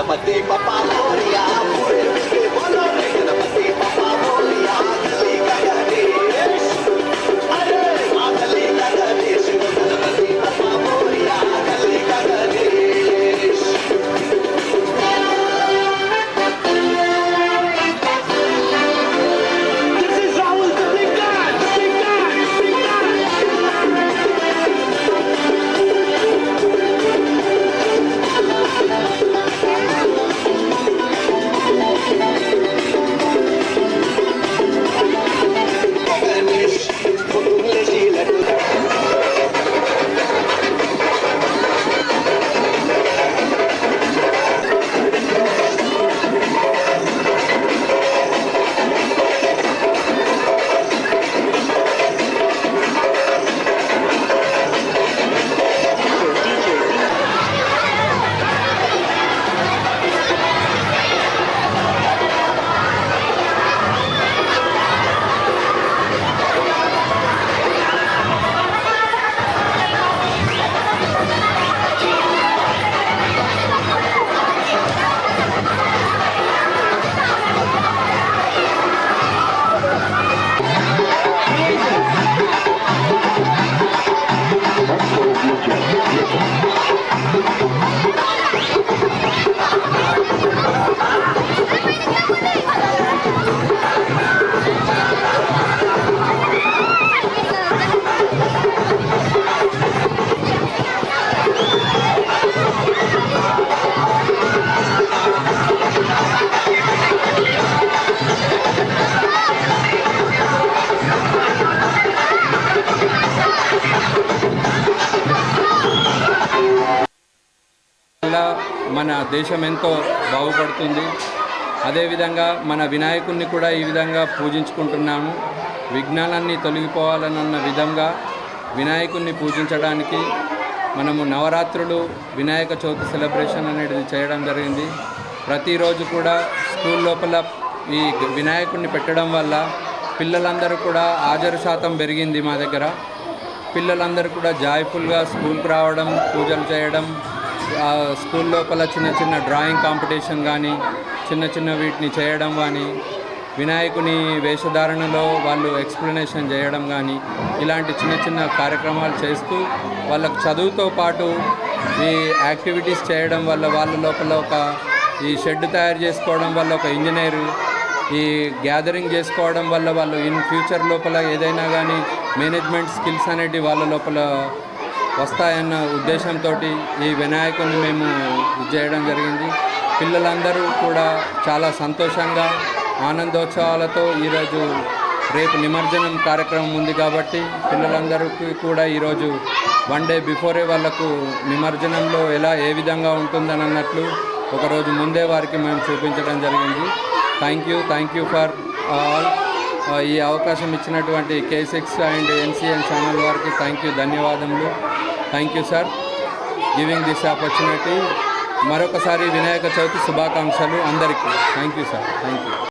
na pati ipapalo. మన దేశం ఎంతో బాగుపడుతుంది. అదేవిధంగా మన వినాయకుడిని కూడా ఈ విధంగా పూజించుకుంటున్నాము. విఘ్నాలన్నీ తొలగిపోవాలన్న విధంగా వినాయకుడిని పూజించడానికి మనము నవరాత్రులు వినాయక చవితి సెలబ్రేషన్ అనేది చేయడం జరిగింది. ప్రతిరోజు కూడా స్కూల్ లోపల ఈ వినాయకుడిని పెట్టడం వల్ల పిల్లలందరూ కూడా హాజరు శాతం పెరిగింది మా దగ్గర. పిల్లలందరూ కూడా జాయ్ఫుల్గా స్కూల్కి రావడం పూజలు చేయడం స్కూల్ లోపల చిన్న చిన్న డ్రాయింగ్ కాంపిటీషన్ కానీ చిన్న చిన్న వీటిని చేయడం కానీ వినాయకుని వేషధారణలో వాళ్ళు ఎక్స్ప్లెనేషన్ చేయడం కానీ ఇలాంటి చిన్న చిన్న కార్యక్రమాలు చేస్తూ వాళ్ళకు చదువుతో పాటు ఈ యాక్టివిటీస్ చేయడం వల్ల వాళ్ళ లోపల ఒక ఈ షెడ్ తయారు చేసుకోవడం వల్ల ఒక ఇంజనీరు ఈ గ్యాదరింగ్ చేసుకోవడం వల్ల వాళ్ళు ఇన్ ఫ్యూచర్ లోపల ఏదైనా కానీ మేనేజ్మెంట్ స్కిల్స్ అనేటివి వాళ్ళ లోపల వస్తాయన్న ఉద్దేశంతో ఈ వినాయకుని మేము ఇది చేయడం జరిగింది. పిల్లలందరూ కూడా చాలా సంతోషంగా ఆనందోత్సవాలతో ఈరోజు రేపు నిమజ్జనం కార్యక్రమం ఉంది కాబట్టి పిల్లలందరికీ కూడా ఈరోజు వన్ డే బిఫోరే వాళ్ళకు నిమజ్జనంలో ఎలా ఏ విధంగా ఉంటుందని అన్నట్లు ఒకరోజు ముందే వారికి మేము చూపించడం జరిగింది. Thank you thank you for all ఈ అవకాశం ఇచ్చినటువంటి K six and NCN channel వారికి థ్యాంక్ యూ ధన్యవాదములు. Thank you sir giving this opportunity మరొకసారి వినాయక చవితి శుభాకాంక్షలు అందరికీ. Thank you sir thank you